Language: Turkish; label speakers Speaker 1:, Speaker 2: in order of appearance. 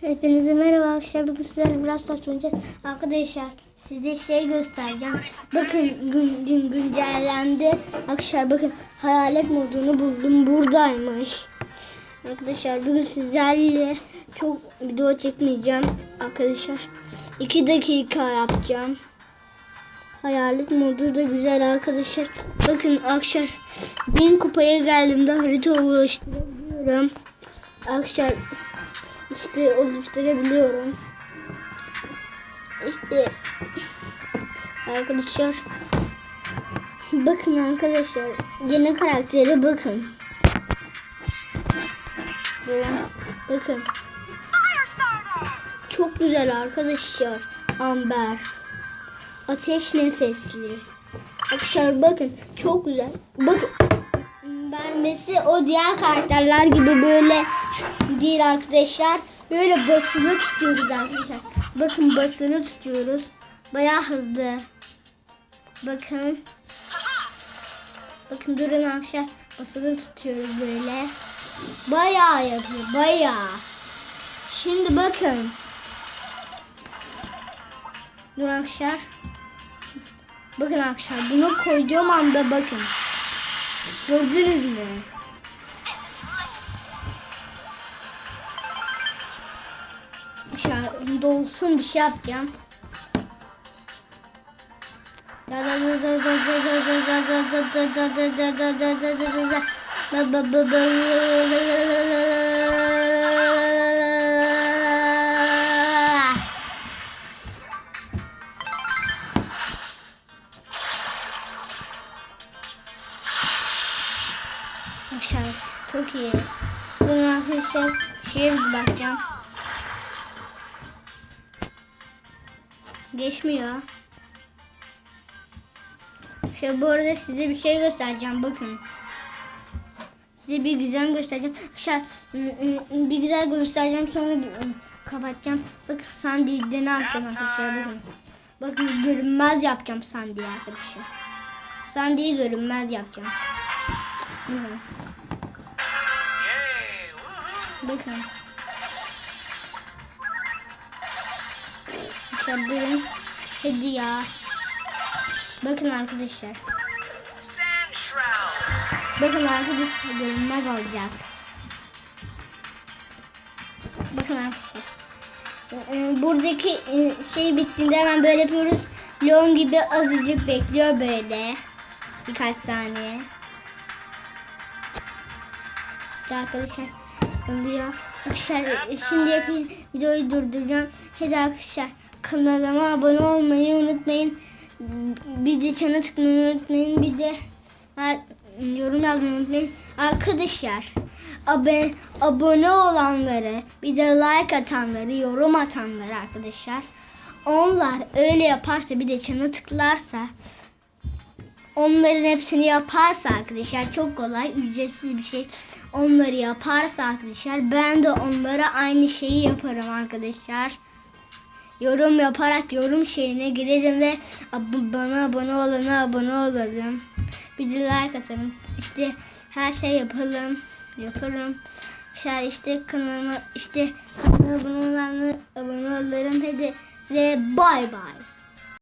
Speaker 1: Hepinize merhaba arkadaşlar. Bugün sizlerle biraz saç oynayacağız. Arkadaşlar size şey göstereceğim. Bakın gün, gün güncellendi. Arkadaşlar bakın hayalet modunu buldum. Buradaymış. Arkadaşlar bugün sizlerle çok video çekmeyeceğim. Arkadaşlar 2 dakika yapacağım. Hayalet modu da güzel arkadaşlar. Bakın arkadaşlar 1000 kupaya geldiğimde harita oluşturabiliyorum. Arkadaşlar işte oluşturabiliyorum. İşte arkadaşlar bakın arkadaşlar yeni karaktere bakın. Bakın. Çok güzel arkadaşlar. Amber. Ateş nefesli. Arkadaşlar bakın çok güzel. Bakın vermesi o diğer karakterler gibi böyle değil arkadaşlar. Böyle basılı tutuyoruz arkadaşlar. Bakın basılı tutuyoruz. Bayağı hızlı. Bakın. Bakın durun arkadaşlar. Basılı tutuyoruz böyle. Bayağı yapıyor. Bayağı. Şimdi bakın. Durun arkadaşlar. Bakın arkadaşlar bunu koyduğum anda bakın. Gördünüz mü? Tam dolsun bir şey yapacağım. Çok iyi. Buna hızlı şey bakacağım. Geçmiyor. Şey bu arada size bir şey göstereceğim bakın. Size bir güzel göstereceğim. Şey, bir güzel göstereceğim sonra bir, kapatacağım. Bakın Sandy'de ne yapacağım arkadaşlar bakın. Bakın görünmez yapacağım Sandy'yi arkadaşlar. Sandy'yi görünmez yapacağım. Bakın. Bakın. Sabırın hediye. Bakın arkadaşlar. Bakın arkadaşlar görünmez olacak. Bakın arkadaşlar. Ee, Buradaki e, şey bittiğinde hemen böyle yapıyoruz. Leon gibi azıcık bekliyor böyle. Birkaç saniye. İşte arkadaşlar oluyor. Arkadaşlar şimdi yapayım. Videoyu durduracağım. Hadi arkadaşlar kanalıma abone olmayı unutmayın. Bir de çana tıklamayı unutmayın. Bir de yorum yazmayı unutmayın. Arkadaşlar abone, abone olanları bir de like atanları yorum atanları arkadaşlar onlar öyle yaparsa bir de çana tıklarsa onların hepsini yaparsa arkadaşlar çok kolay ücretsiz bir şey onları yaparsa arkadaşlar ben de onlara aynı şeyi yaparım arkadaşlar yorum yaparak yorum şeyine girerim ve ab- bana abone olana abone olalım bir de like atalım işte her şey yapalım yaparım. Şer işte kanalıma işte kanalıma abone olanlara abone olurum. Hadi ve bay bay